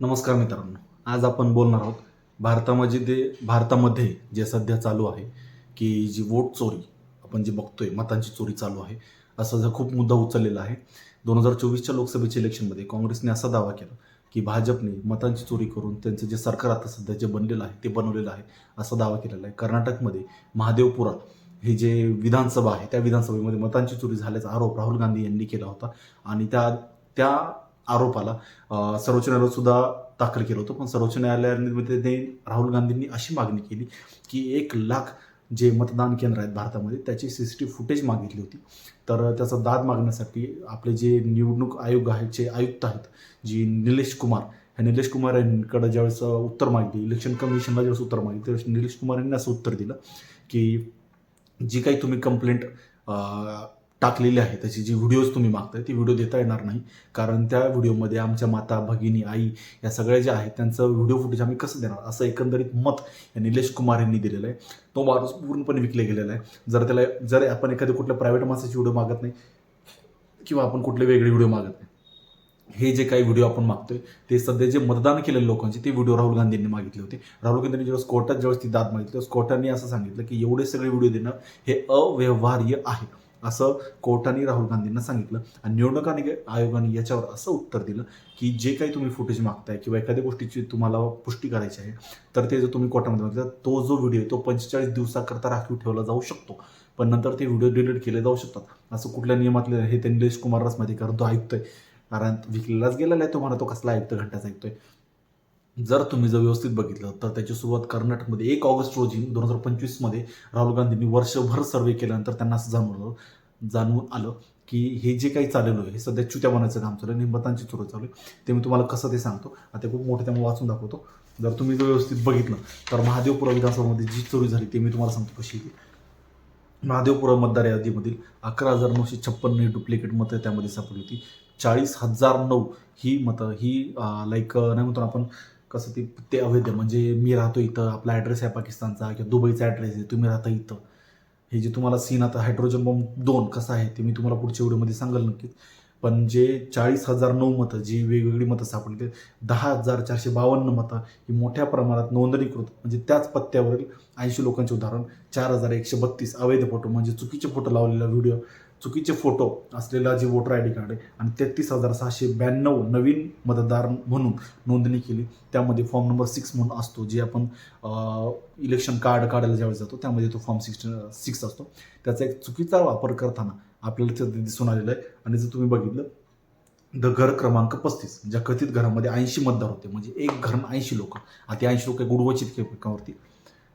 नमस्कार मित्रांनो. आज आपण बोलणार आहोत भारतामध्ये भारतामध्ये जे सध्या चालू आहे की जी वोट चोरी आपण जे बघतोय मतांची चोरी चालू आहे असा जर खूप मुद्दा उचललेला आहे दोन हजार चोवीसच्या लोकसभेच्या इलेक्शनमध्ये काँग्रेसने असा दावा केला की भाजपने मतांची चोरी करून त्यांचं जे सरकार आता सध्या जे बनलेलं आहे ते बनवलेलं आहे असा दावा केलेला आहे. कर्नाटकमध्ये महादेवपुरा हे जे विधानसभा आहे त्या विधानसभेमध्ये मतांची चोरी झाल्याचा आरोप राहुल गांधी यांनी केला होता. आणि त्या त्या आरोपाला आला. सर्वोच्च न्यायालयात सुद्धा दाखल केलं होतं. पण सर्वोच्च न्यायालयामध्ये राहुल गांधींनी अशी मागणी केली की एक लाख जे मतदान केंद्र आहेत भारतामध्ये त्याची सी सी टी फुटेज मागितली होती. तर त्याचा दाद मागण्यासाठी आपले जे निवडणूक आयोग आहेत जे आयुक्त आहेत जी निलेश कुमार ह्या निलेश कुमार यांकडे ज्यावेळेस उत्तर मागितली इलेक्शन कमिशनला ज्यावेळेस उत्तर मागितलं त्यावेळेस निलेश कुमार यांनी असं उत्तर दिलं की जी काही तुम्ही कंप्लेंट टाकलेली आहे. त्याची जी व्हिडिओज तुम्ही मागताय ती व्हिडिओ देता येणार नाही. कारण त्या व्हिडिओमध्ये आमच्या माता भगिनी आई या सगळ्या ज्या आहेत त्यांचं व्हिडिओ फुटेज आम्ही कसं देणार? असं एकंदरीत मत या निलेश कुमार यांनी दिलेलं आहे. तो माणूस पूर्णपणे विकले गेलेला आहे. जर त्याला जर आपण एखाद्या कुठल्या प्रायव्हेट माणसाची व्हिडिओ मागत नाही किंवा आपण कुठले वेगळे व्हिडिओ मागत नाही हे जे काही व्हिडिओ आपण मागतोय ते सध्या जे मतदान केलेले लोकांचे ते व्हिडिओ राहुल गांधींनी मागितले होते. राहुल गांधींनी जेव्हा कोर्टात ज्यावेळेस ती दाद मागितली त्यावेळेस कोर्टाने असं सांगितलं की एवढे सगळे व्हिडिओ देणं हे अव्यवहार्य आहे. असं कोर्टाने राहुल गांधींना सांगितलं. आणि निवडणूक आयोगाने याच्यावर असं उत्तर दिलं की जे काही तुम्ही फुटेज मागताय किंवा एखाद्या गोष्टीची तुम्हाला पुष्टी करायची आहे तर ते जर तुम्ही कोर्टामध्ये मागितलं तर तो जो व्हिडिओ तो पंचेचाळीस दिवसाकरता राखीव ठेवला जाऊ शकतो. पण नंतर ते व्हिडिओ डिलीट केले जाऊ शकतात. असं कुठल्या नियमातले हे ते निलेश कुमार माहिती कारण तो ऐकतोय कारण विकलेलाच गेलेला आहे तुम्हाला तो कसला ऐकतो घंटाच ऐकतोय जर तुम्ही जर व्यवस्थित बघितलं तर त्याची सुरुवात कर्नाटकमध्ये एक ऑगस्ट रोजी दोन हजार पंचवीसमध्ये राहुल गांधींनी वर्षभर सर्वे केल्यानंतर त्यांना असं जाणवलं जाणवून आलं की हे जे काही चाललेलं आहे हे सध्या चुत्या बनायचं काम चालू आहे आणि मतांची चोरी चालू आहे. ते मी तुम्हाला कसं ते सांगतो. आता खूप मोठं त्यामुळे वाचून दाखवतो. जर तुम्ही जर व्यवस्थित बघितलं तर महादेवपुरा विधानसभामध्ये जी चोरी झाली ते मी तुम्हाला सांगतो कशी आहे. महादेवपुरा मतदार यादीमधील अकरा हजार नऊशे छप्पन्न डुप्लिकेट मतं त्यामध्ये सापडली होती. चाळीस हजार नऊ ही मतं ही लाईक नाही म्हणतो आपण कसं ती ते अवैध म्हणजे मी राहतो इथं आपला ॲड्रेस आहे पाकिस्तानचा किंवा दुबईचा ॲड्रेस आहे तुम्ही राहता इथं. हे जे तुम्हाला सीन आता हायड्रोजन बॉम्ब दोन कसं आहे ते मी तुम्हाला पुढच्या व्हिडिओमध्ये सांगाल नक्कीच. पण जे चाळीस हजार नऊ मतं जी वेगवेगळी मतं सापडली दहा हजार चारशे बावन्न मतं ही मोठ्या प्रमाणात नोंदणीकृत म्हणजे त्याच पत्त्यावरील ऐंशी लोकांचे उदाहरण चार हजार एकशे बत्तीस अवैध फोटो म्हणजे चुकीचे फोटो लावलेला व्हिडिओ चुकीचे फोटो असलेला जे वोटर आय डी कार्ड आहे आणि तेहतीस हजार सहाशे ब्याण्णव नवीन मतदार म्हणून नोंदणी केली. त्यामध्ये फॉर्म नंबर सिक्स म्हणून असतो जे आपण इलेक्शन कार्ड काढायला ज्यावेळेस जातो त्यामध्ये तो फॉर्म सिक्स सिक्स असतो. त्याचा एक चुकीचा वापर करताना आपल्याला ते दिसून आलेलं आहे. आणि जर तुम्ही बघितलं द घर क्रमांक पस्तीस ज्या कथित घरामध्ये ऐंशी मतदार होते म्हणजे एक घर ऐंशी लोक आता ऐंशी लोक गुडवचित एकमेकावरती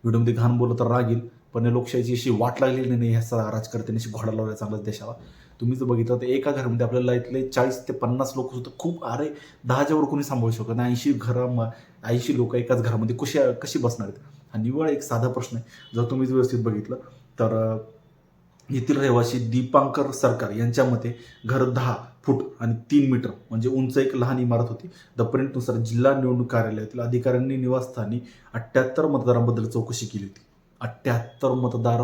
व्हिडिओमध्ये घाण बोललं तर रागील पण या लोकशाहीची अशी वाट लागलेली नाही ह्या सगळ्या अशी घोडा लावला चांगलाच देशाला. तुम्ही जर बघितलं तर एका घरामध्ये आपल्याला इथले चाळीस ते पन्नास लोक सुद्धा खूप अरे दहाच्या वर कोणी सांभाळू शकत नाही. ऐंशी घरा ऐंशी लोक एकाच घरामध्ये कशी कशी बसणार आहेत? हा निव्वळ एक साधा प्रश्न आहे. जर तुम्ही व्यवस्थित बघितलं तर येथील रहिवासी दीपांकर सरकार यांच्या मते घर दहा फूट आणि तीन मीटर म्हणजे उंच एक लहान इमारत होती. द प्रिंटनुसार जिल्हा निवडणूक कार्यालयातील अधिकाऱ्यांनी निवासस्थानी अठ्ठ्याहत्तर मतदारांबद्दल चौकशी केली होती. अठ्ठ्याहत्तर मतदार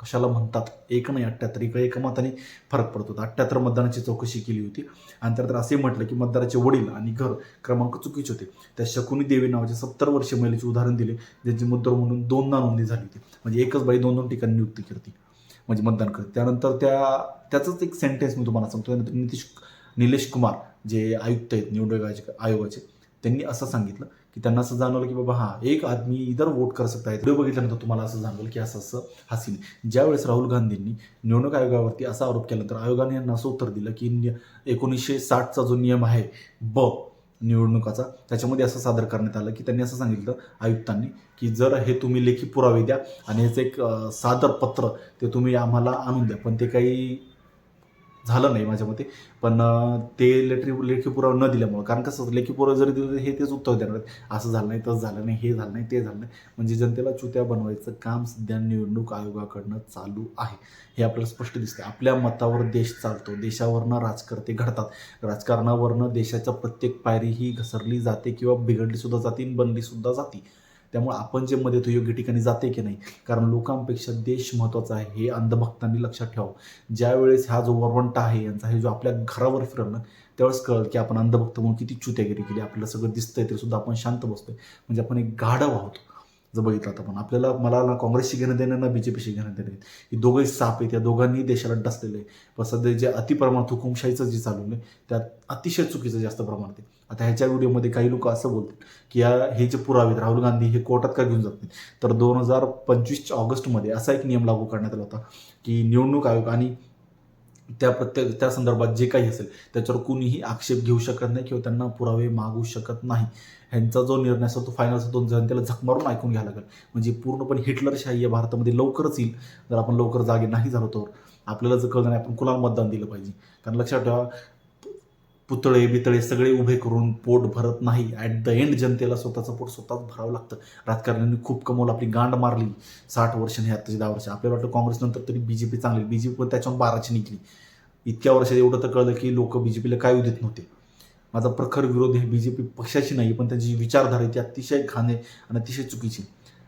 कशाला म्हणतात? एक नाही अठ्ठ्याहत्तर इकडे एका मताने फरक पडत. होता अठ्ठ्याहत्तर मतदानाची चौकशी केली होती. आणि त्यानंतर असे म्हटलं की मतदाराचे वडील आणि घर क्रमांक चुकीचे होते. त्या शकुनी देवी नावाच्या सत्तर वर्षीय महिलेचे उदाहरण दिले ज्यांची मुद्दर म्हणून दोनदा नोंदणी झाली होती. म्हणजे एकच बाई दोन दोन ठिकाणी नियुक्ती करते. म्हणजे मतदान करते. त्यानंतर त्या त्याचंच एक सेंटेन्स मी तुम्हाला सांगतो. त्यानंतर नितीश निलेश कुमार जे आयुक्त आहेत निवडणूक आयोगाचे आयोगाचे त्यांनी असं सांगितलं की त्यांना असं जाणवलं की बाबा हा एक आदमी इधर वोट कर सकता है व्हिडिओ बघितल्यानंतर तुम्हाला असं जाणवलं की असं असं हसीन ज्यावेळेस राहुल गांधींनी निवडणूक आयोगावरती असा आरोप केल्यानंतर आयोगाने यांना असं उत्तर दिलं की एकोणीसशे साठचा जो नियम आहे ब निवडणुकाचा त्याच्यामध्ये असं सादर करण्यात आलं की त्यांनी असं सांगितलं आयुक्तांनी की जर हे तुम्ही लेखी पुरावे द्या आणि याचं एक सादर पत्र ते तुम्ही आम्हाला आणून द्या पण ते काही झालं नाही माझ्या मते. पण ते लेटरी लेखी पुरावा न दिल्यामुळं कारण कसं लेखी पुरावा जरी दिलं हे तेच उत्तर देणार आहेत. असं झालं नाही तसं झालं नाही हे झालं नाही ते झालं नाही. म्हणजे जनतेला चुत्या बनवायचं काम सध्या निवडणूक आयोगाकडनं चालू आहे. हे आपल्याला स्पष्ट दिसते आपल्या मतावर देश चालतो. देशावरनं राजकर्ते घडतात. राजकारणावरनं देशाच्या प्रत्येक पायरी ही घसरली जाते किंवा बिघडली सुद्धा जाते आणि बनली सुद्धा जाते. त्यामुळे आपण जे मध्ये तो योग्य ठिकाणी जाते की नाही कारण लोकांपेक्षा देश महत्त्वाचा आहे हे अंधभक्तांनी लक्षात ठेवावं. ज्यावेळेस हा जो वरवंट आहे यांचा हे जो आपल्या घरावर फिरणं त्यावेळेस कळलं की आपण अंधभक्त म्हणून किती चुत्यागिरी केली. आपल्याला सगळं दिसतंय तरी सुद्धा आपण शांत बसतोय. म्हणजे आपण एक गाढव आहोत जर बघितलं तर आपण. आपल्याला मला ना काँग्रेसशी घेणं देणं ना बी जे पीशी घेणं देणं ही दोघंही साप आहेत या दोघांनी देशाला डसलेलं आहे पण सध्या जे अतिप्रमाणात हुकुमशाहीचं जे चालू आहे त्यात अतिशय चुकीचं जास्त प्रमाणात आहे. आता ह्याच्या व्हिडिओमध्ये काही लोक असं बोलतात की या हे जे पुरावे आहेत, राहुल गांधी हे कोर्टात का घेऊन जात नाही तर दोन हजार पंचवीसच्या ऑगस्टमध्ये असा एक नियम लागू करण्यात आला होता की निवडणूक आयोग आणि त्या प्रत्येक त्या संदर्भात जे काही असेल त्याच्यावर कुणीही आक्षेप घेऊ शकत नाही किंवा त्यांना पुरावे मागू शकत नाही. ह्यांचा जो निर्णय असतो तो फायनल असतो दोन जनतेला त्याला मारून ऐकून घ्यायला लागेल. म्हणजे पूर्णपणे हिटलरशाही या भारतामध्ये लवकरच येईल. जर आपण लवकर जागे नाही झालो तर. आपल्याला जर कळलं नाही आपण कुणाला मतदान दिलं पाहिजे? कारण लक्षात ठेवा पुतळे बितळे सगळे उभे करून पोट भरत नाही. ॲट द एंड जनतेला स्वतःचं पोट स्वतःच भरावं लागतं. राजकारण्यांनी खूप कमवलं आपली गांड मारली. साठ वर्ष आणि आत्ताची दहा वर्ष. आपल्याला वाटतं काँग्रेसनंतर तरी बी जे पी चांगली बी जे पी पण त्याच्यावर बाराची निघली. इतक्या वर्षात एवढं तर कळलं की लोक बी जे पीला काय देत नव्हते. माझा प्रखर विरोध हे बी जे पी पक्षाची नाही पण त्यांची विचारधारा ती अतिशय घाणे आणि अतिशय चुकीची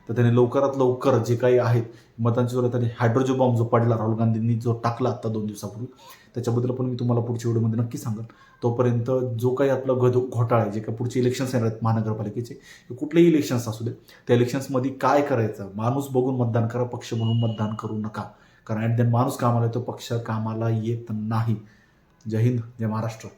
तर त्याने लवकरात लवकर जे काही आहेत मतांची जोरात त्याने हायड्रोजो बॉम्ब जो पडला राहुल गांधींनी जो टाकला आता दोन दिवसापूर्वी त्याच्याबद्दल पण मी तुम्हाला पुढच्या व्हिडिओमध्ये नक्की सांगेन. तोपर्यंत जो काही आपला गद घोटाळा आहे जे काही पुढचे इलेक्शन्स येणार आहेत महानगरपालिकेचे कुठलेही इलेक्शन्स असू दे त्या इलेक्शन्समध्ये काय करायचं? माणूस बघून मतदान करा पक्ष म्हणून मतदान करू नका. कारण ॲट देन माणूस कामाला येतो पक्ष कामाला येत नाही. जय हिंद जय महाराष्ट्र.